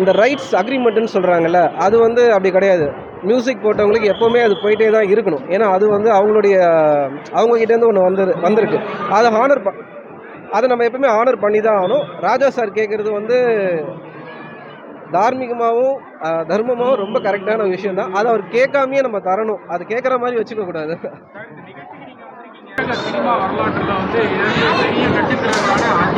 இந்த ரைட்ஸ் அக்ரிமெண்ட்டுன்னு சொல்கிறாங்கல்ல அது வந்து அப்படி கிடையாது. மியூசிக் போட்டவங்களுக்கு எப்போவுமே அது போயிட்டே தான் இருக்கணும். ஏன்னா அது வந்து அவங்களுடைய அவங்கக்கிட்டேருந்து ஒன்று வந்து வந்திருக்கு. அதை ஹானர் ப அதை நம்ம எப்பவுமே ஆனர் பண்ணி தான் ஆகணும். ராஜா சார் கேட்குறது வந்து தார்மீகமாகவும் தர்மமாகவும் ரொம்ப கரெக்டான விஷயம் தான் அதை அவர் கேட்காமையே நம்ம தரணும். அது கேட்குற மாதிரி வச்சுக்க கூடாது. சினிமா வரலாற்றில் வந்து பெரிய நட்சத்திரங்களான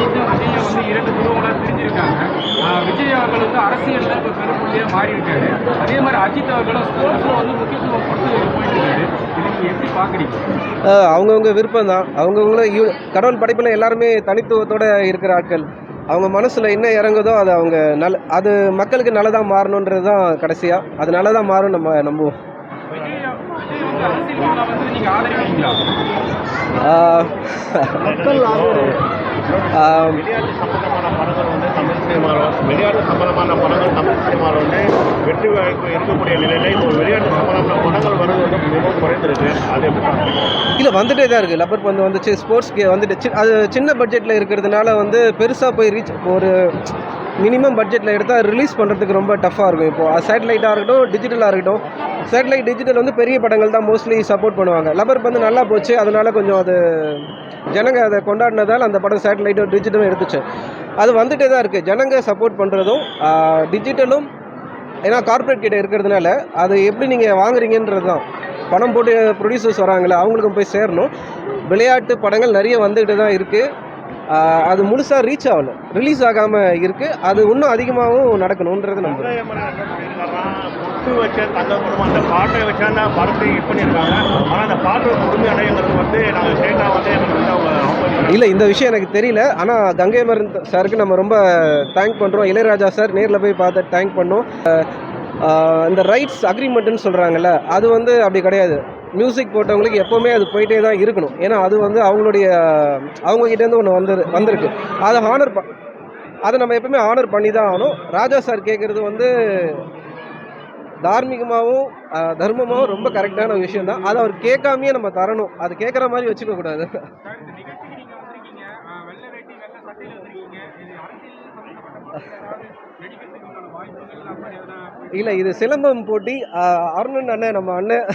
அவங்கவங்க விருப்பம் தான் அவங்கவுங்கள யூ கடவுள் படைப்பில் எல்லாருமே தனித்துவத்தோடு இருக்கிற ஆட்கள். அவங்க மனசில் என்ன இறங்குதோ அது அவங்க நல்ல அது மக்களுக்கு நல்லதாக மாறணுன்றது தான் கடைசியாக அது நல்லதாக மாறும் நம்ம நம்புவோம். வெற்றி வாய்ப்பு இருக்கக்கூடிய நிலையில இப்போ விளையாட்டு சம்பந்தமான படங்கள் வருவது குறைந்திருக்கு அது எப்படி இல்லை வந்துட்டே தான் இருக்குது லப்பர் பந்து வந்துச்சு ஸ்போர்ட்ஸ்க்கு வந்துட்டு அது சின்ன பட்ஜெட்டில் இருக்கிறதுனால வந்து பெருசாக போய் ரீச் ஒரு மினிமம் பட்ஜெட்டில் எடுத்தால் ரிலீஸ் பண்ணுறதுக்கு ரொம்ப டஃப்பாக இருக்கும். இப்போது சேட்டலைட்டாக இருக்கட்டும் டிஜிட்டலாக இருக்கட்டும் சேட்டலைட் டிஜிட்டல் வந்து பெரிய படங்கள் தான் மோஸ்ட்லி சப்போர்ட் பண்ணுவாங்க. லப்பர் பந்து நல்லா போச்சு அதனால கொஞ்சம் அது ஜனங்க அதை கொண்டாடினதால் அந்த படம் சேட்டலைட்டும் டிஜிட்டலும் எடுத்துச்சு. அது வந்துட்டே தான் இருக்குது ஜனங்க சப்போர்ட் பண்ணுறதும் டிஜிட்டலும் ஏன்னா கார்ப்பரேட் கிட்ட இருக்கிறதுனால அது எப்படி நீங்கள் வாங்குறீங்கன்றது தான் பணம் போட்டு ப்ரொடியூசர்ஸ் வராங்களே அவங்களுக்கும் போய் சேரணும். விளையாட்டு படங்கள் நிறைய வந்துக்கிட்டு தான் இருக்குது அது முழுசாக ரீச் ஆகல ரிலீஸ் ஆகாமல் இருக்குது அது இன்னும் அதிகமாகவும் நடக்கணுன்றது நம்ம வச்ச அந்த பாட்டை வச்சா தான் படத்தை ஹிட் பண்ணியிருக்காங்க. ஆனால் அந்த பாட்டு முழுமை அடையுங்கிறது வந்து நாங்கள் ஸ்டேட்டாக வந்து எனக்கு வந்து அவங்க அவமதிக்கிறாங்க. இல்லை இந்த விஷயம் எனக்கு தெரியல. ஆனால் கங்கை மரன் சாருக்கு நம்ம ரொம்ப தேங்க் பண்ணுறோம் இளையராஜா சார் நேரில் போய் பார்த்து தேங்க் பண்ணோம். இந்த ரைட்ஸ் அக்ரிமெண்ட்டுன்னு சொல்கிறாங்கல்ல அது வந்து அப்படி கிடையாது. மியூசிக் போட்டவங்களுக்கு எப்போவுமே அது போயிட்டே தான் இருக்கணும். ஏன்னா அது வந்து அவங்களுடைய அவங்கக்கிட்டேருந்து ஒன்று வந்து வந்திருக்கு. அதை ஹானர் ப அதை நம்ம எப்பவுமே ஆனர் பண்ணி தான் ஆகணும். ராஜா சார் கேட்குறது வந்து தார்மீகமாகவும் தர்மமாகவும் ரொம்ப கரெக்டான விஷயம் தான் அதை அவர் கேட்காமையே நம்ம தரணும். அது கேட்குற மாதிரி வச்சுக்கக்கூடாது. இல்லை இது சிலம்பம் போட்டி. அருணன் அண்ணன் நம்ம அண்ணன்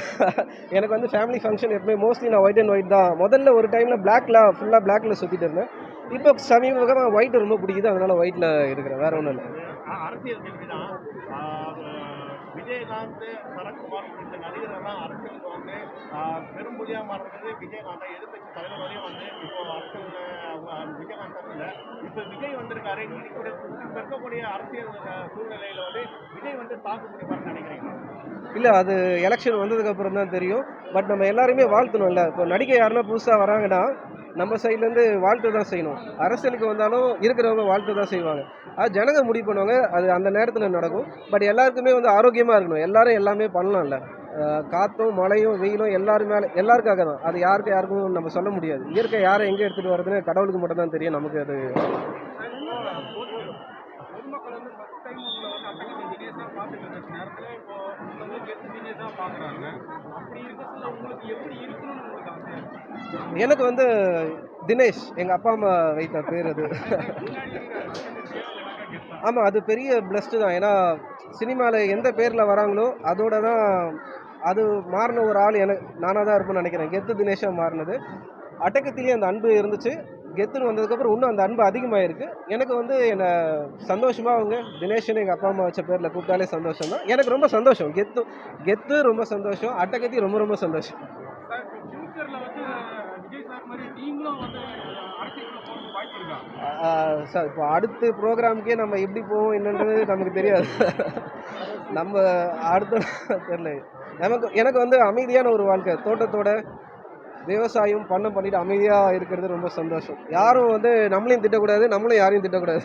எனக்கு வந்து ஃபேமிலி ஃபங்க்ஷன் எப்பவுமே மோஸ்ட்லி நான் ஒயிட் அண்ட் ஒயிட் தான். முதல்ல ஒரு டைமில் பிளாக்ல ஃபுல்லாக பிளாக்ல சுற்றிட்டு இருந்தேன். இப்போ சமீபமாக ஒயிட் ரொம்ப பிடிக்குது அதனால ஒயிட்டில் இருக்கிறேன் வேற ஒன்றும் இல்லை. தான் விஜயகாந்த் சரத்குமார் உள்ளிட்ட நடிகர்கள்லாம் அரசியலுக்கு வந்து ஆ, பெரும்புலியாக மாறுறது விஜயகாந்தை எதிர்கட்சி தலைவர் வரையும் வந்து இப்போ அரசியல் விஜயகாந்த் இல்லை. இப்போ விஜய் வந்திருக்காரு இன்னைக்கு இருக்கக்கூடிய அரசியல் சூழ்நிலையில் சூழ்நிலையில வந்து விஜய் வந்து தாக்கு பிடிப்பார்னு நினைக்கிறீங்க? இல்லை அது எலெக்ஷன் வந்ததுக்கப்புறம் தான் தெரியும். பட் நம்ம எல்லாருமே வாழ்த்தணும்ல. இப்போ நடிகை யாருன்னா புதுசாக வராங்கன்னா நம்ம சைட்லேருந்து வாழ்த்து தான் செய்யணும். அரசியலுக்கு வந்தாலும் இருக்கிறவங்க வாழ்த்து தான் செய்வாங்க. அது ஜனங்க முடிவு பண்ணுவாங்க. அது அந்த நேரத்தில் நடக்கும். பட் எல்லாருக்குமே வந்து ஆரோக்கியமாக இருக்கணும். எல்லாரும் எல்லாமே பண்ணலாம்ல. காற்றும் காத்தும் மழையும் வெயிலும் எல்லாரும் மேலே எல்லாருக்காக தான். அது யாருக்கு யாருக்கும் நம்ம சொல்ல முடியாது. இயற்கை யாரை எங்கே எடுத்துகிட்டு வர்றதுன்னு கடவுளுக்கு மட்டும் தான் தெரியும். நமக்கு அது பார்க்குறாங்க. அப்படி உங்களுக்கு எப்படி இருக்கணும்னு உங்களுக்கு எனக்கு வந்து தினேஷ் எங்கள் அப்பா அம்மா வைத்த பேர் அது. ஆமாம் அது பெரிய பிளஸ்டு தான். ஏன்னா சினிமாவில் எந்த பேரில் வராங்களோ அதோட தான் அது மாறின ஒரு ஆள் எனக்கு நானாக தான் இருப்பேன்னு நினைக்கிறேன். கெத்து தினேஷாக மாறினது. அடக்கத்திலேயே அந்த அன்பு இருந்துச்சு. கெத்துன்னு வந்ததுக்கப்புறம் இன்னும் அந்த அன்பு அதிகமாயிருக்கு. எனக்கு வந்து என்னை சந்தோஷமாக அவங்க தினேஷ்னு எங்கள் அப்பா அம்மா வச்ச பேரில் கூப்பிட்டாலே சந்தோஷம் தான் எனக்கு ரொம்ப சந்தோஷம். கெத்து கெத்து ரொம்ப சந்தோஷம். அட்டகத்தி ரொம்ப ரொம்ப சந்தோஷம். சார் இப்போ அடுத்த ப்ரோக்ராமுக்கே நம்ம எப்படி போவோம் என்னன்றது நமக்கு தெரியாது. நம்ம அடுத்த தெரில நமக்கு எனக்கு வந்து அமைதியான ஒரு வாழ்க்கை. தோட்டத்தோட விவசாயம் பண்ண பண்ணிட்டு அமைதியாக இருக்கிறது ரொம்ப சந்தோஷம். யாரும் வந்து நம்மளையும் திட்டக்கூடாது நம்மளும் யாரையும் திட்டக்கூடாது.